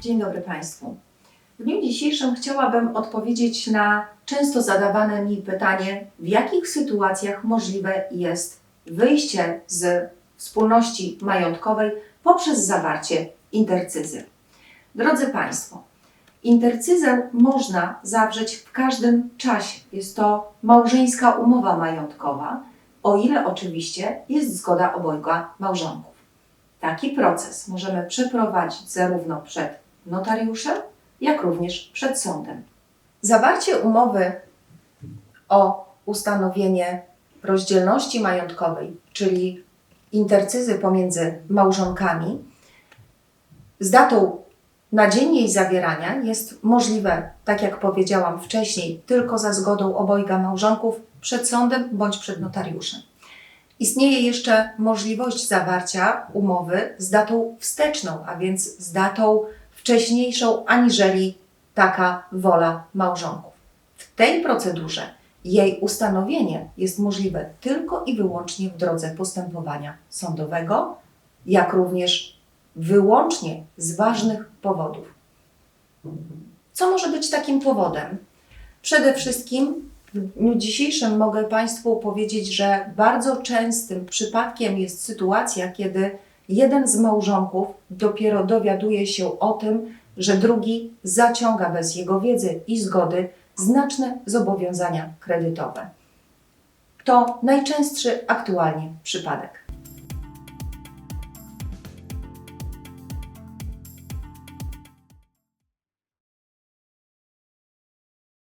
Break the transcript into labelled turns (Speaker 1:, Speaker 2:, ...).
Speaker 1: Dzień dobry Państwu. W dniu dzisiejszym chciałabym odpowiedzieć na często zadawane mi pytanie, w jakich sytuacjach możliwe jest wyjście z wspólności majątkowej poprzez zawarcie intercyzy. Drodzy Państwo, intercyzę można zawrzeć w każdym czasie. Jest to małżeńska umowa majątkowa, o ile oczywiście jest zgoda obojga małżonków. Taki proces możemy przeprowadzić zarówno przed notariuszem, jak również przed sądem. Zawarcie umowy o ustanowienie rozdzielności majątkowej, czyli intercyzy pomiędzy małżonkami, z datą na dzień jej zawierania jest możliwe, tak jak powiedziałam wcześniej, tylko za zgodą obojga małżonków przed sądem bądź przed notariuszem. Istnieje jeszcze możliwość zawarcia umowy z datą wsteczną, a więc z datą wcześniejszą aniżeli taka wola małżonków. W tej procedurze jej ustanowienie jest możliwe tylko i wyłącznie w drodze postępowania sądowego, jak również wyłącznie z ważnych powodów. Co może być takim powodem? Przede wszystkim w dniu dzisiejszym mogę Państwu powiedzieć, że bardzo częstym przypadkiem jest sytuacja, kiedy jeden z małżonków dopiero dowiaduje się o tym, że drugi zaciąga bez jego wiedzy i zgody znaczne zobowiązania kredytowe. To najczęstszy aktualnie przypadek.